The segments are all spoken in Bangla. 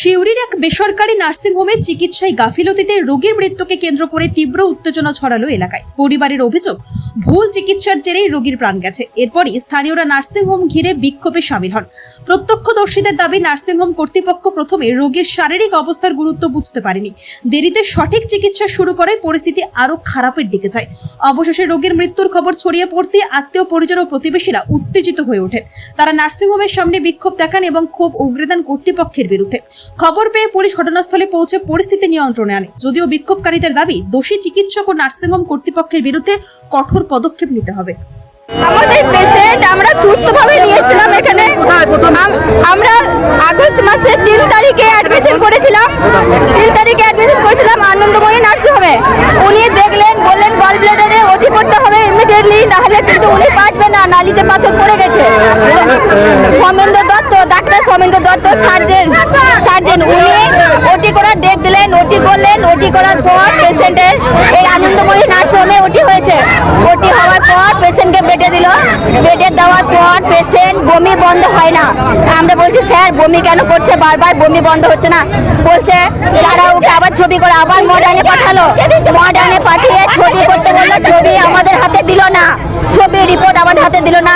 শিউরির এক বেসরকারি নার্সিংহোমে চিকিৎসায় গাফিলতিতে রোগীর মৃত্যুকে কেন্দ্র করে তীব্র উত্তেজনা ছড়ালো এলাকায়। পরিবারের অভিযোগ, ভুল চিকিৎসার জেরেই রোগীর প্রাণ গেছে। এরপরই স্থানীয়রা নার্সিংহোম ঘিরে বিক্ষোভে সামিল হন। প্রত্যক্ষদর্শীদের দাবি নার্সিংহোম কর্তৃপক্ষ প্রথমে রোগীর শারীরিক অবস্থার গুরুত্ব বুঝতে পারেনি। দেরিতে সঠিক চিকিৎসা শুরু করে পরিস্থিতি আরও খারাপের দিকে যায়। অবশেষে রোগীর মৃত্যুর খবর ছড়িয়ে পড়তে আত্মীয়, পরিজন ও প্রতিবেশীরা উত্তেজিত হয়ে ওঠেন। তারা নার্সিংহোমের সামনে বিক্ষোভ দেখান এবং ক্ষোভ উগরে দেন কর্তৃপক্ষের বিরুদ্ধে। খবর পেয়ে পুলিশ ঘটনাস্থলে পৌঁছে পরিস্থিতি নিয়ন্ত্রণে আনে। যদিও বিক্ষোভকারীদের দাবি দোষী চিকিৎসক ও নার্সিংহোম কর্তৃপক্ষের বিরুদ্ধে কঠোর পদক্ষেপ নিতে হবে। আমাদের পেশেন্ট আমরা সুস্থভাবে নিয়েছিলাম এখানে। আমরা আগস্ট মাসের তিন তারিখে অ্যাডমিশন করেছিলাম। তিন তারিখে অ্যাডমিশন করেছিলাম আনন্দময়ী নার্সিংহোমে। উনি দেখলেন বললেন গল ব্লেডারে ওটি করতে হবে ইমিডিয়েটলি নাহলে কিন্তু উনি বাঁচবে না নালিতে পাথর পড়ে গেছে। Samendra Dutta surgeon surgeon. উনি ওটি করার ডেট দিলেন ওটি করলেন ওটি করার পর পেশেন্টের এই আনন্দময়ী নার্সিংহোমে ওটি হয়েছে। ওটি হওয়ার পর পেশেন্টকে বেডে দিল। বেডে দেওয়ার পর পেশেন্ট বমি বন্ধ হয় না। আমরা বলছি, স্যার, বমি কেন করছে? বারবার বমি বন্ধ হচ্ছে না। বলছে, তারা ওকে আবার ছবি করে, আবার মডার্নে পাঠালো। মডার্নে পাঠিয়ে ছবি করতে বলল, ছবি আমাদের হাতে দিল না। ছবি রিপোর্ট আমাদের হাতে দিল না।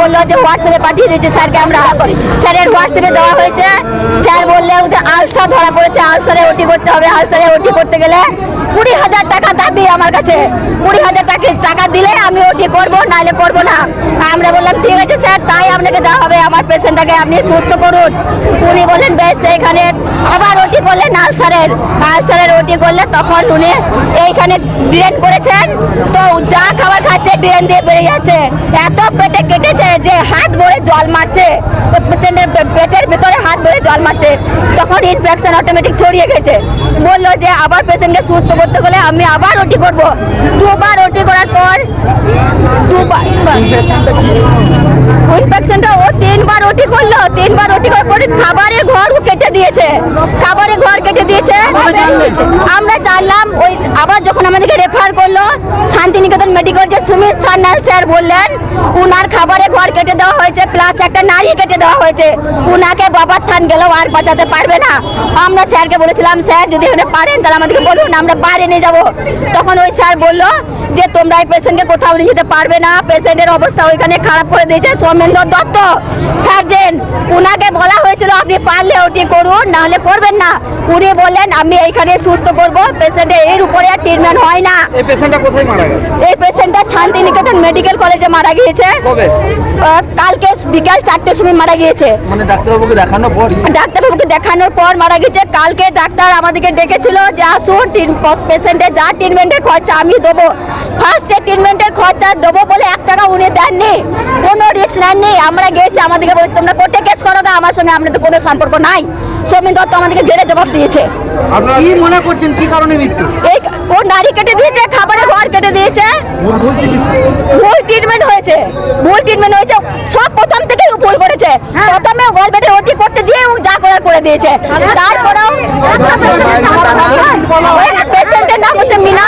বলল যে হোয়াটসঅ্যাপে পাঠিয়ে দিয়েছে স্যারকে আমরা। স্যারের হোয়াটসঅ্যাপে দেওয়া হয়েছে। স্যার বললে ধরা পড়েছে। আলসারে ওটি করতে হবে। আলসারে ওটি করতে গেলে কুড়ি হাজার টাকা দাবি আমার কাছে। কুড়ি হাজার টাকা টাকা দিলে আমি ওটি করব, নাহলে করব না। আমরা বললাম, ঠিক আছে স্যার, তাই আপনাকে দেওয়া হবে। আমার পেশেন্টটাকে আপনি সুস্থ করুন। উনি বললেন, বেশ, এইখানে আবার ওটি করলেন আলসারের আলসারের ওটি করলে তখন উনি এইখানে ড্রেন করেছেন। তো যা খাবার খাচ্ছে ড্রেন দিয়ে বেরিয়ে যাচ্ছে। এত পেটে কেটেছে যে হাত ভরে জল মারছে। পেশেন্টের পেটের ভিতরে হাত ভরে জল মারছে। তখন ইনফেকশন অটোমেটিক ছড়িয়ে গেছে। বলল যে আবার পেশেন্টকে সুস্থ করতে গেলে আমি আবার ওটি করব। দুবার ওটি করার পর দুবার ইনফেকশনটা ও তিনবার ওটি করল। তিনবার ওটি করার পরে খাবারের ঘর কেটে দিয়েছে। খাবারের ঘর কেটে দিয়েছে। আমরা জানলাম ওই আবার যখন আমাদেরকে রেফার করল শান্তিনিকেতন স্যার বললেন, উনার খাবারে ঘর কেটে দেওয়া হয়েছে প্লাস একটা নারী কেটে দেওয়া হয়েছে। উনাকে বাবার থান গেলেও আর বাঁচাতে পারবে না। আমরা স্যারকে বলেছিলাম, স্যার, যদি এখানে পারেন, তাহলে আমাদেরকে বলুন, আমরা বাইরে নিয়ে যাব। তখন ওই স্যার বলল যে, তোমরা এই পেশেন্টকে কোথাও নিয়ে যেতে পারবে না। পেশেন্টের অবস্থা ওইখানে খারাপ করে দিয়েছে, সৌমেন্দ্র দত্ত। সার্জেন, উনাকে বলা হয়েছিল, আপনি পারলে ওটি করুন, নাহলে করবেন না। উনি বললেন, আমি এইখানে সুস্থ করব। পেশেন্টের এর উপরে আর ট্রিটমেন্ট হয় না। এই পেশেন্টটা কোথায় মারা গেছে? এই পেশেন্টটা শান্তিনিকেতন মেডিকেল কলেজে মারা গিয়েছে। কবে? কালকে বিকাল চারটের সময় মারা গিয়েছে। মানে ডাক্তারবাবুকে দেখানোর পর? ডাক্তারবাবুকে দেখানোর পর মারা গেছে কালকে ডাক্তার আমাদেরকে ডেকেছিল যে আসুন পেশেন্টের যা ট্রিটমেন্টের খরচা আমি দেবো। ফার্স্টে ট্রিটমেন্টের খরচা দেবো বলে এক টাকা উনি দেননি। কোনো রিস্ক নেননি। আমরা গেছি আমাদেরকে বলেছি তোমরা কোর্টে কেস করো গা, আমার সঙ্গে আপনাদের কোনো সম্পর্ক নাই। সৌমিন দত্ত আমাদেরকে জেলে জবাব দিয়েছে। আপনারা কি মনে করছেন? কি কারণে মৃত্যু? এই ও নারী কেটে দিয়েছে খাবারের ঘর কেটে দিয়েছে। ভুল ট্রিটমেন্ট হয়েছে। ভুল ট্রিটমেন্ট হয়েছে সব প্রথম থেকেই ভুল করেছে। প্রথমে গলবেটে ওটি করতে গিয়ে যা করার করে দিয়েছে। তারপরেও পেশেন্টের নাম হচ্ছে মিনা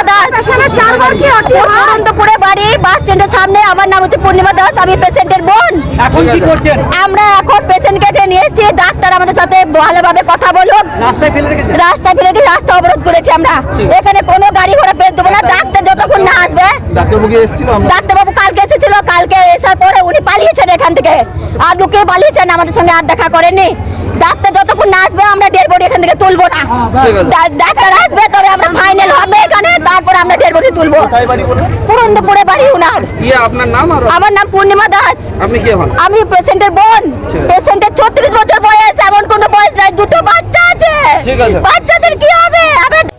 দাস বাড়ি বাস স্ট্যান্ডের সামনে। আমার নাম হচ্ছে পূর্ণিমা দাস আমি পেশেন্টের বোন। এখন কি করছেন? আমরা এখন পেশেন্টকে নিয়ে এসেছি। ডাক্তার আমাদের সাথে ভালোভাবে কথা বলুক। রাস্তায় ফেলে রাস্তা ফেলে গিয়ে রাস্তা অবরোধ করেছি আমরা। এখানে কোনো গাড়ি ঘোড়া পেয়ে দেবো না। ডাক্তার যতক্ষণ না আসবে ডাক্তারবাবু কালকে এসেছিল। কালকে আসার পরে উনি পালিয়েছেন এখান থেকে। আর লুকিয়ে পালিয়েছেন। আমাদের সঙ্গে আর দেখা করেনি ডাক্তার যতক্ষণ না আসবে আমরা ডেড বডি এখান থেকে তুলবো না। ডা- ডাক্তার আসবে তবে আমরা ফাইনাল হবে এখানে তারপরে আমরা ডেড বডি তুলবো পুরন্দপুরে বাড়ি উনার। আপনার নাম আমার নাম পূর্ণিমা দাস। আপনি কে হন? আমি পেশেন্টের বোন। পেশেন্টের ছত্রিশ বছর বয়স এমন কোনো বয়স নাই দুটো বাচ্চা আছে। ঠিক আছে। বাচ্চাদের কি